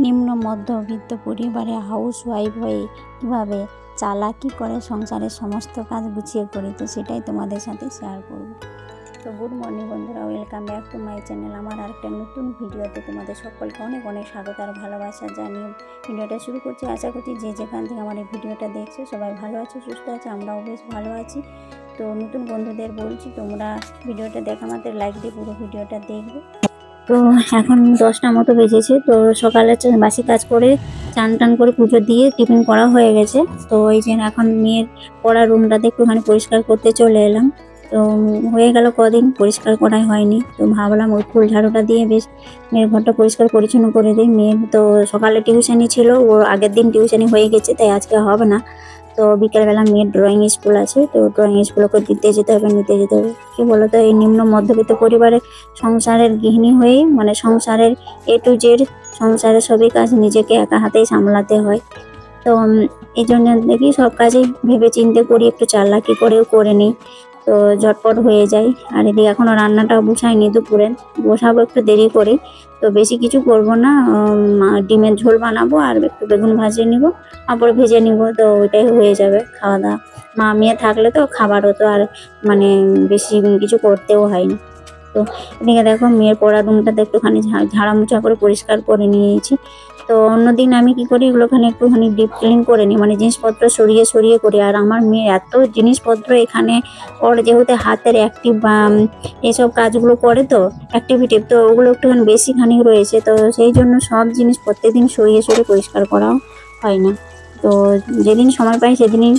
নিম্ন, মধ্যবিত্ত পরিবারে হাউস ওয়াইফ হয়ে কীভাবে চালাকি করে সংসারের সমস্ত কাজ গুছিয়ে করি, তো সেটাই তোমাদের সাথে শেয়ার করব। তো গুড মর্নিং বন্ধুরা welcome back to my channel আমার আরেকটা নতুন ভিডিওতে তোমাদের সকলকে অনেক অনেক স্বাগত আর ভালোবাসা জানিয়ে ভিডিওটা শুরু করছি। আশা করছি যে যেখান থেকে আমার এই ভিডিওটা দেখছ, সবাই ভালো আছে, সুস্থ আছে, আমরাও বেশ ভালো আছি। তো নতুন বন্ধুদের বলছি, তোমরা ভিডিওটা দেখা মাত্র লাইক দিয়ে পুরো ভিডিওটা দেখবে। তো এখন দশটা মতো বেজেছে, তো সকালে বাসি কাজ করে চান টান করে পুজো দিয়ে টিফিন করা হয়ে গেছে। তো এই যে এখন মেয়ের পড়ার রুমটাতে একটুখানি পরিষ্কার করতে চলে এলাম। তো হয়ে গেল কদিন, পরিষ্কার করাই হয়নি। তো ভাবলাম ওই ফুল ঝাড়ুটা দিয়ে বেশ মেয়ের ঘরটা পরিষ্কার পরিচ্ছন্ন করে দিই। মেয়ের তো সকালে টিউশনি ছিল, ওর আগের দিন টিউশনি হয়ে গেছে, তাই আজকে হবে না। তো বিকেলবেলা মেয়ের ড্রয়িং স্কুল আছে, তো ড্রয়িং স্কুলকে দিতে যেতে হবে, নিতে যেতে হবে। কি বলতো, এই নিম্ন মধ্যবিত্ত পরিবারের সংসারের গৃহিণী হয়ে মানে সংসারের এ টু জেড সংসারের সবই কাজ নিজেকে একা হাতেই সামলাতে হয়। তো এই জন্য দেখি সব কাজেই ভেবে চিন্তে করি, একটু চালাকি করেও করে নিই। তো ঝটপট হয়ে যায় আর এদিকে এখনও রান্নাটা বসাইনি দুপুরে। বসাবো একটু দেরি করে তো বেশি কিছু করব না। ডিমের ঝোল বানাবো আর একটু বেগুন ভাজিয়ে নিব। পাঁপড় ভেজে নিব। তো ওইটাই হয়ে যাবে খাওয়া দাওয়া মা, মেয়ে থাকলে তো খাবারও তো আর মানে বেশি কিছু করতেও হয় না তো এদিকে দেখো মেয়ের পড়া রুমটাতে একটুখানি ঝাড়া মোছা করে পরিষ্কার করে নিয়েছি। তো অন্যদিন আমি কি করি এগুলোখানে একটুখানি ডিপ ক্লিন করে নিই। মানে জিনিসপত্র সরিয়ে সরিয়ে করি। আর আমার মেয়ে এত জিনিসপত্র এখানে ওর যেহেতু হাতের অ্যাক্টিভ বা উম, এইসব কাজগুলো করে তো অ্যাক্টিভিটি তো ওগুলো একটুখানি বেশিখানি রয়েছে। তো সেই জন্য সব জিনিস প্রত্যেকদিন সরিয়ে সরিয়ে পরিষ্কার করাও হয় না। তো যেদিন সময় পাই সেদিনই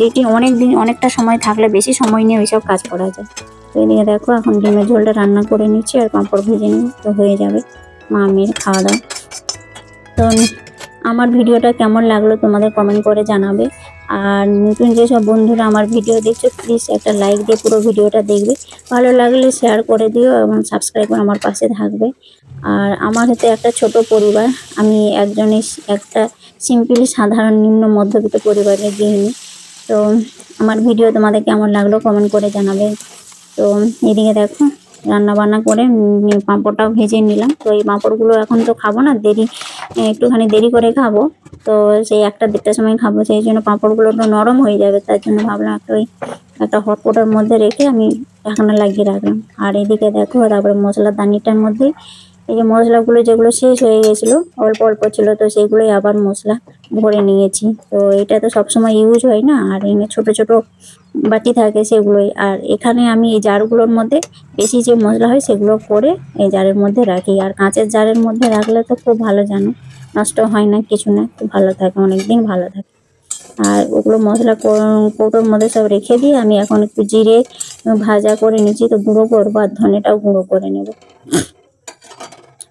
যেটি অনেক দিন অনেকটা সময় থাকলে বেশি সময় নিয়ে ওইসব কাজ করা যায়। তো এদিকে দেখো এখন ডিমের ঝোলটা রান্না করে নিচ্ছি আর পাঁপড় ভেজে নিই। তো হয়ে যাবে মা মেয়ের খাওয়া দাওয়া। তো আমার ভিডিওটা কেমন লাগল তোমাদের কমেন্ট করে জানাবে। আর নতুন যেসব বন্ধুরা আমার ভিডিও দেখছ প্লিজ একটা লাইক দিয়ে পুরো ভিডিওটা দেখবে। ভালো লাগলে শেয়ার করে দিও এবং সাবস্ক্রাইব করে আমার পাশে থাকবে। আর আমার হাতে একটা ছোট পরিবার, আমি একজনের একটা সিম্পলি সাধারণ, নিম্ন, মধ্যবিত্ত পরিবারের গৃহিণী। তো আমার ভিডিও তোমাদের কেমন লাগল কমেন্ট করে জানাবে। তো এদিকে দেখো। রান্না বান্না করে পাঁপড়টাও ভেজে নিলাম। তো এই পাঁপড়গুলো এখন তো খাব না, দেরি একটুখানি দেরি করে খাব। তো সেই একটা দেড়টার সময় খাব, সেই জন্য পাঁপড়গুলো একটু নরম হয়ে যাবে, তার জন্য ভাবলাম একটা ওই একটা হটপটের মধ্যে রেখে আমি ঢাকনা লাগিয়ে রাখলাম। আর এদিকে দেখো, তারপরে মশলার দানিটার মধ্যে এই যে মশলাগুলো যেগুলো শেষ হয়ে গেছিল, অল্প অল্প ছিল, তো সেগুলোই আবার মশলা ভরে নিয়েছি। তো এটা তো সবসময় ইউজ হয় না, আর এনে ছোট ছোট বাটি থাকে সেগুলোই। আর এখানে আমি এই জারগুলোর মধ্যে বেশি যে মশলা হয় সেগুলো করে এই জারের মধ্যে রাখি। আর কাঁচের জারের মধ্যে রাখলে তো খুব ভালো জানো, নষ্ট হয় না কিছু না, খুব ভালো থাকে অনেক দিন ভালো থাকে। আর ওগুলো মশলা কৌটোর মধ্যে সব রেখে দিয়ে আমি এখন একটু জিরে ভাজা করে নিচ্ছি, তো গুঁড়ো করব, আর ধনেটাও গুঁড়ো করে নেব।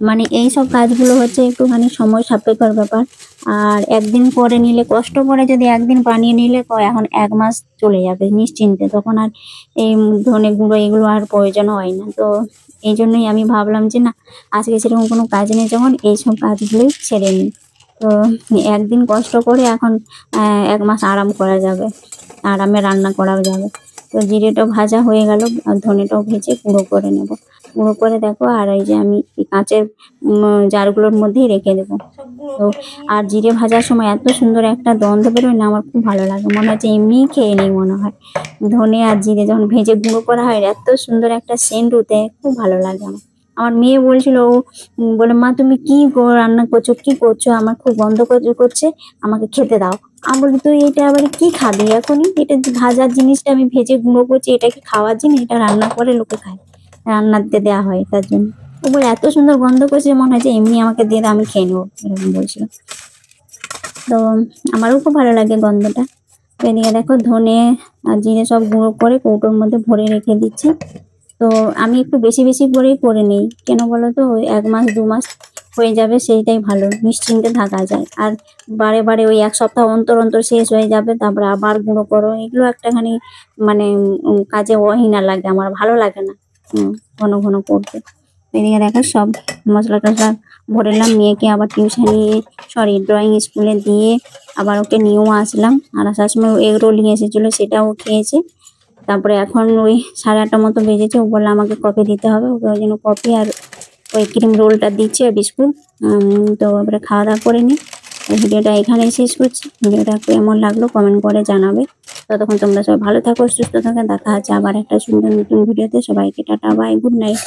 মানে এই সব কাজগুলো হচ্ছে একটুখানি সময় সাপেক্ষর ব্যাপার। আর একদিন করে নিলে, কষ্ট করে যদি একদিন বানিয়ে নিলে এখন এক মাস চলে যাবে নিশ্চিন্তে। তখন আর এই ধনে গুঁড়ো এগুলো আর প্রয়োজন হয় না। তো এই জন্যই আমি ভাবলাম যে, না, আজকে সেরকম কোনো কাজ নেই, যখন এইসব কাজগুলোই ছেড়ে নিই। তো একদিন কষ্ট করে এখন এক মাস আরাম করা যাবে। আরামে রান্না করাও যাবে। তো জিরেটাও ভাজা হয়ে গেল, আর ধনেটাও ভেজে গুঁড়ো করে নেব। গুঁড়ো করে দেখো, আর এই যে আমি কাঁচের জারগুলোর মধ্যেই রেখে দেবো। তো, আর জিরে ভাজার সময় এত সুন্দর একটা গন্ধ বেরোয় না, আমার খুব ভালো লাগে। মনে হচ্ছে এমনিই খেয়ে নিই মনে হয়। ধনে আর জিরে যখন ভেজে গুঁড়ো করা হয়, এত সুন্দর একটা সেন্ট উঠে, খুব ভালো লাগে আমার। আমার মেয়ে বলছিল, ও বলে, মা, তুমি কি রান্না করছ? কি করছ? আমার খুব গন্ধ করছে, আমাকে খেতে দাও। আমি বলি, তুই এটা আবার কি খাবি এখনই? এটা ভাজার জিনিসটা আমি ভেজে গুঁড়ো করছি, এটা কি খাওয়ার জিনিস? এটা রান্না করে লোকে খায়। রান্নাতে দেওয়া হয়, তার জন্য। ও বলে এত সুন্দর গন্ধ করছে, মনে হয় যে এমনি আমাকে দিয়ে আমি খেয়ে নেব, এরকম বলছিল। তো আমারও খুব ভালো লাগে গন্ধটা। এদিকে দেখো ধনে আর জিরে সব গুঁড়ো করে কৌটোর মধ্যে ভরে রেখে দিচ্ছি। তো আমি একটু বেশি বেশি করেই করে নিই। কেন বলো তো এক মাস, দু মাস হয়ে যাবে, সেইটাই ভালো, নিশ্চিন্তে থাকা যায়। আর বারে বারে ওই এক সপ্তাহ অন্তর অন্তর শেষ হয়ে যাবে, তারপরে আবার গুঁড়ো করো, এগুলো একটাখানি মানে কাজে অহিনা লাগে, আমার ভালো লাগে না। ঘন ঘন করতে এদিকে দেখো সব মশলা টশলা ভরেলাম মেয়েকে আবার টিউশনি সরি ড্রয়িং স্কুলে দিয়ে আবার ওকে নিয়েও আসলাম। আর আসার সময় এগ রোল নিয়ে এসেছিল, সেটাও খেয়েছে। তারপরে এখন ওই সাড়ে আটটা মতো বেজেছে। ও বলল, আমাকে কফি দিতে হবে। ওকে ওই জন্য কফি আর ওই ক্রিম রোলটা দিচ্ছে বিস্কুট। তো এবারে খাওয়া দাওয়া করে নিই ভিডিওটা এখানেই শেষ করছি। ভিডিওটা কেমন লাগল কমেন্ট করে জানাবে। ততক্ষণ তোমরা সবাই ভালো থাকো, সুস্থ থাকো। দেখা হচ্ছে আবার একটা সুন্দর নতুন ভিডিওতে। সবাইকে টাটা বাই গুড নাইট